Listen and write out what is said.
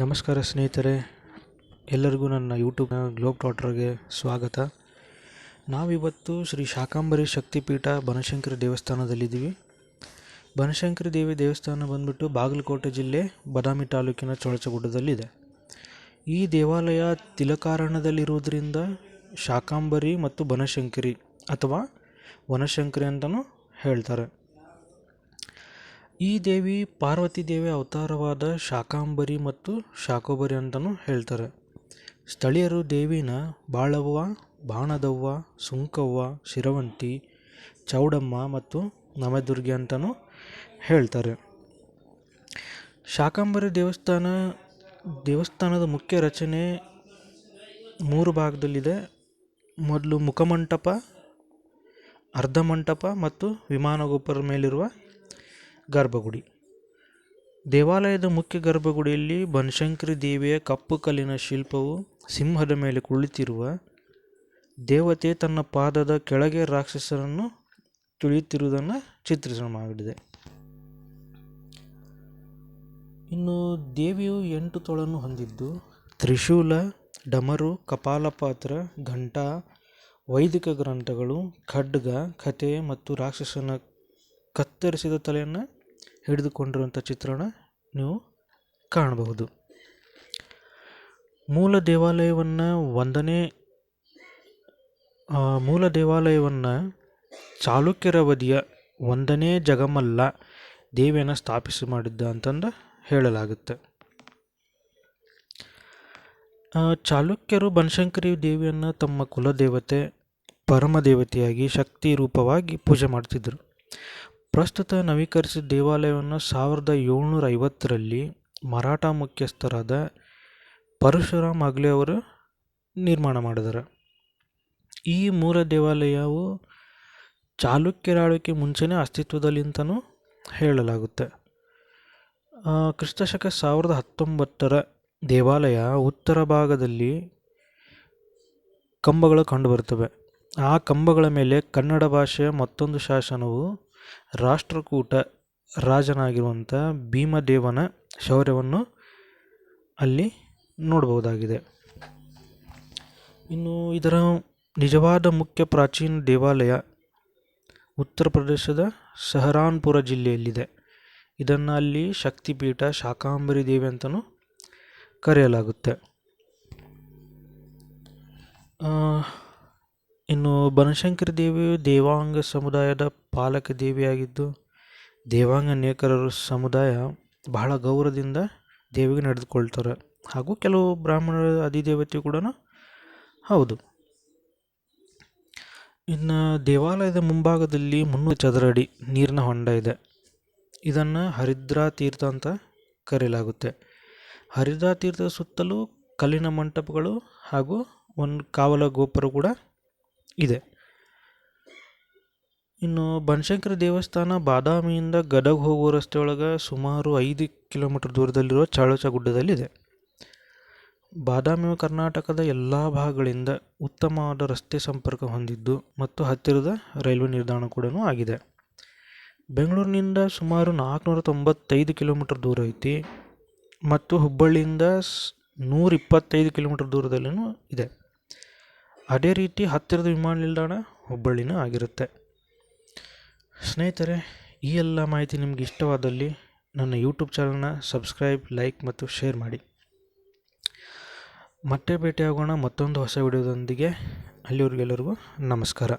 ನಮಸ್ಕಾರ ಸ್ನೇಹಿತರೆ, ಎಲ್ಲರಿಗೂ ನನ್ನ ಯೂಟ್ಯೂಬ್ನ ಗ್ಲೋಬ್ ಡಾಟ್ರಿಗೆ ಸ್ವಾಗತ. ನಾವಿವತ್ತು ಶ್ರೀ ಶಾಕಾಂಬರಿ ಶಕ್ತಿಪೀಠ ಬನಶಂಕರಿ ದೇವಸ್ಥಾನದಲ್ಲಿದ್ದೀವಿ. ಬನಶಂಕರಿ ದೇವಿ ದೇವಸ್ಥಾನ ಬಂದ್ಬಿಟ್ಟು ಬಾಗಲಕೋಟೆ ಜಿಲ್ಲೆ ಬದಾಮಿ ತಾಲೂಕಿನ ಚೊಳಚಗುಡ್ಡದಲ್ಲಿದೆ. ಈ ದೇವಾಲಯ ತಿಲಕಾರಣದಲ್ಲಿರುವುದರಿಂದ ಶಾಕಾಂಬರಿ ಮತ್ತು ಬನಶಂಕರಿ ಅಥವಾ ವನಶಂಕರಿ ಅಂತಲೂ ಹೇಳ್ತಾರೆ. ಈ ದೇವಿ ಪಾರ್ವತಿ ದೇವಿ ಅವತಾರವಾದ ಶಾಕಾಂಬರಿ ಮತ್ತು ಶಾಕೋಬರಿ ಅಂತಲೂ ಹೇಳ್ತಾರೆ. ಸ್ಥಳೀಯರು ದೇವಿನ ಬಾಳವ್ವ, ಬಾಣದವ್ವ, ಸುಂಕವ್ವ, ಶಿರವಂತಿ, ಚೌಡಮ್ಮ ಮತ್ತು ನಮದುರ್ಗೆ ಅಂತಲೂ ಹೇಳ್ತಾರೆ. ಶಾಕಾಂಬರಿ ದೇವಸ್ಥಾನ, ದೇವಸ್ಥಾನದ ಮುಖ್ಯ ರಚನೆ ಮೂರು ಭಾಗದಲ್ಲಿದೆ. ಮೊದಲು ಮುಖಮಂಟಪ, ಅರ್ಧಮಂಟಪ ಮತ್ತು ವಿಮಾನ ಗೋಪುರದ ಮೇಲಿರುವ ಗರ್ಭಗುಡಿ. ದೇವಾಲಯದ ಮುಖ್ಯ ಗರ್ಭಗುಡಿಯಲ್ಲಿ ಬನಶಂಕರಿ ದೇವಿಯ ಕಪ್ಪು ಕಲ್ಲಿನ ಶಿಲ್ಪವು ಸಿಂಹದ ಮೇಲೆ ಕುಳಿತಿರುವ ದೇವತೆ ತನ್ನ ಪಾದದ ಕೆಳಗೆ ರಾಕ್ಷಸರನ್ನು ತುಳಿಯುತ್ತಿರುವುದನ್ನು ಚಿತ್ರಿಸಲಾಗಿದೆ ಇನ್ನು ದೇವಿಯು ಎಂಟು ತೊಳನ್ನು ಹೊಂದಿದ್ದು, ತ್ರಿಶೂಲ, ಡಮರು, ಕಪಾಲಪಾತ್ರ, ಘಂಟ, ವೈದಿಕ ಗ್ರಂಥಗಳು, ಖಡ್ಗ, ಕಥೆ ಮತ್ತು ರಾಕ್ಷಸನ ಕತ್ತರಿಸಿದ ತಲೆಯನ್ನು ಹಿಡಿದುಕೊಂಡಿರುವಂಥ ಚಿತ್ರಣ ನೀವು ಕಾಣಬಹುದು. ಮೂಲ ದೇವಾಲಯವನ್ನು ಒಂದನೇ ಮೂಲ ದೇವಾಲಯವನ್ನು ಚಾಲುಕ್ಯರ ಅವಧಿಯ ಒಂದನೇ ಜಗಮಲ್ಲ ದೇವಿಯನ್ನು ಸ್ಥಾಪಿಸಿ ಮಾಡಿದ್ದ ಅಂತಂದು ಹೇಳಲಾಗುತ್ತೆ. ಚಾಲುಕ್ಯರು ಬನಶಂಕರಿ ದೇವಿಯನ್ನು ತಮ್ಮ ಕುಲದೇವತೆ, ಪರಮದೇವತೆಯಾಗಿ ಶಕ್ತಿ ರೂಪವಾಗಿ ಪೂಜೆ ಮಾಡ್ತಿದ್ದರು ಪ್ರಸ್ತುತ ನವೀಕರಿಸಿದ ದೇವಾಲಯವನ್ನು ಸಾವಿರದ ಏಳ್ನೂರ ಐವತ್ತರಲ್ಲಿ ಮರಾಠ ಮುಖ್ಯಸ್ಥರಾದ ಪರಶುರಾಮ್ ಅಗ್ಲೆ ಅವರು ನಿರ್ಮಾಣ ಮಾಡಿದರು ಈ ಮೂಲ ದೇವಾಲಯವು ಚಾಲುಕ್ಯರ ಆಳ್ವಿಕೆ ಮುಂಚೆನೇ ಅಸ್ತಿತ್ವದಲ್ಲಿಂತನೂ ಹೇಳಲಾಗುತ್ತೆ. ಕ್ರಿಸ್ತಶಕ ಸಾವಿರದ ಹತ್ತೊಂಬತ್ತರ ದೇವಾಲಯ ಉತ್ತರ ಭಾಗದಲ್ಲಿ ಕಂಬಗಳು ಕಂಡುಬರುತ್ತವೆ. ಆ ಕಂಬಗಳ ಮೇಲೆ ಕನ್ನಡ ಭಾಷೆಯ ಮತ್ತೊಂದು ಶಾಸನವು ರಾಷ್ಟ್ರಕೂಟ ರಾಜನಾಗಿರುವಂಥ ಭೀಮದೇವನ ಶೌರ್ಯವನ್ನು ಅಲ್ಲಿ ನೋಡಬಹುದಾಗಿದೆ. ಇನ್ನು ಇದರ ನಿಜವಾದ ಮುಖ್ಯ ಪ್ರಾಚೀನ ದೇವಾಲಯ ಉತ್ತರ ಪ್ರದೇಶದ ಸಹರಾನ್ಪುರ ಜಿಲ್ಲೆಯಲ್ಲಿದೆ. ಇದನ್ನು ಅಲ್ಲಿ ಶಕ್ತಿಪೀಠ ಶಾಕಾಂಬರಿ ದೇವಿ ಅಂತಲೂ ಕರೆಯಲಾಗುತ್ತೆ. ಬನಶಂಕರಿ ದೇವಿಯು ದೇವಾಂಗ ಸಮುದಾಯದ ಪಾಲಕ ದೇವಿಯಾಗಿದ್ದು, ದೇವಾಂಗ ನೇಕರರು ಸಮುದಾಯ ಬಹಳ ಗೌರವದಿಂದ ದೇವಿಗೆ ನಡೆದುಕೊಳ್ತಾರೆ. ಹಾಗೂ ಕೆಲವು ಬ್ರಾಹ್ಮಣರ ಅಧಿದೇವತೆ ಕೂಡ ಹೌದು. ಇನ್ನು ದೇವಾಲಯದ ಮುಂಭಾಗದಲ್ಲಿ ಮುನ್ನೂರು ಚದರ ಅಡಿ ನೀರಿನ ಹೊಂಡ ಇದೆ. ಇದನ್ನು ಹರಿದ್ರಾ ತೀರ್ಥ ಅಂತ ಕರೆಯಲಾಗುತ್ತೆ. ಹರಿದ್ರಾ ತೀರ್ಥದ ಸುತ್ತಲೂ ಕಲ್ಲಿನ ಮಂಟಪಗಳು ಹಾಗೂ ಒಂದು ಕಾವಲ ಗೋಪುರ ಕೂಡ ಇದೆ. ಇನ್ನು ಬನಶಂಕರಿ ದೇವಸ್ಥಾನ ಬಾದಾಮಿಯಿಂದ ಗದಗ ಹೋಗುವ ರಸ್ತೆ ಒಳಗೆ ಸುಮಾರು ಐದು ಕಿಲೋಮೀಟರ್ ದೂರದಲ್ಲಿರುವ ಚಾಳುಚ ಗುಡ್ಡದಲ್ಲಿದೆ ಬಾದಾಮಿ ಕರ್ನಾಟಕದ ಎಲ್ಲ ಭಾಗಗಳಿಂದ ಉತ್ತಮವಾದ ರಸ್ತೆ ಸಂಪರ್ಕ ಹೊಂದಿದ್ದು ಮತ್ತು ಹತ್ತಿರದ ರೈಲ್ವೆ ನಿಲ್ದಾಣ ಕೂಡ ಆಗಿದೆ. ಬೆಂಗಳೂರಿನಿಂದ ಸುಮಾರು ನಾಲ್ಕುನೂರ ತೊಂಬತ್ತೈದು ಕಿಲೋಮೀಟರ್ ದೂರ ಐತಿ ಮತ್ತು ಹುಬ್ಬಳ್ಳಿಯಿಂದ ನೂರ ಇಪ್ಪತ್ತೈದು ಕಿಲೋಮೀಟರ್ ದೂರದಲ್ಲಿಯೂ ಇದೆ. ಅದೇ ರೀತಿ ಹತ್ತಿರದ ವಿಮಾನ ನಿಲ್ದಾಣ ಹುಬ್ಬಳ್ಳಿನೂ ಆಗಿರುತ್ತೆ. ಸ್ನೇಹಿತರೆ, ಈ ಎಲ್ಲ ಮಾಹಿತಿ ನಿಮಗೆ ಇಷ್ಟವಾದಲ್ಲಿ ನನ್ನ ಯೂಟ್ಯೂಬ್ ಚಾನಲ್ನ ಸಬ್ಸ್ಕ್ರೈಬ್ ಲೈಕ್ ಮತ್ತು ಶೇರ್ ಮಾಡಿ. ಮತ್ತೆ ಭೇಟಿಯಾಗೋಣ ಮತ್ತೊಂದು ಹೊಸ ವಿಡಿಯೋದೊಂದಿಗೆ. ಅಲ್ಲಿವರೆಗೆಲ್ಲರಿಗೂ ನಮಸ್ಕಾರ.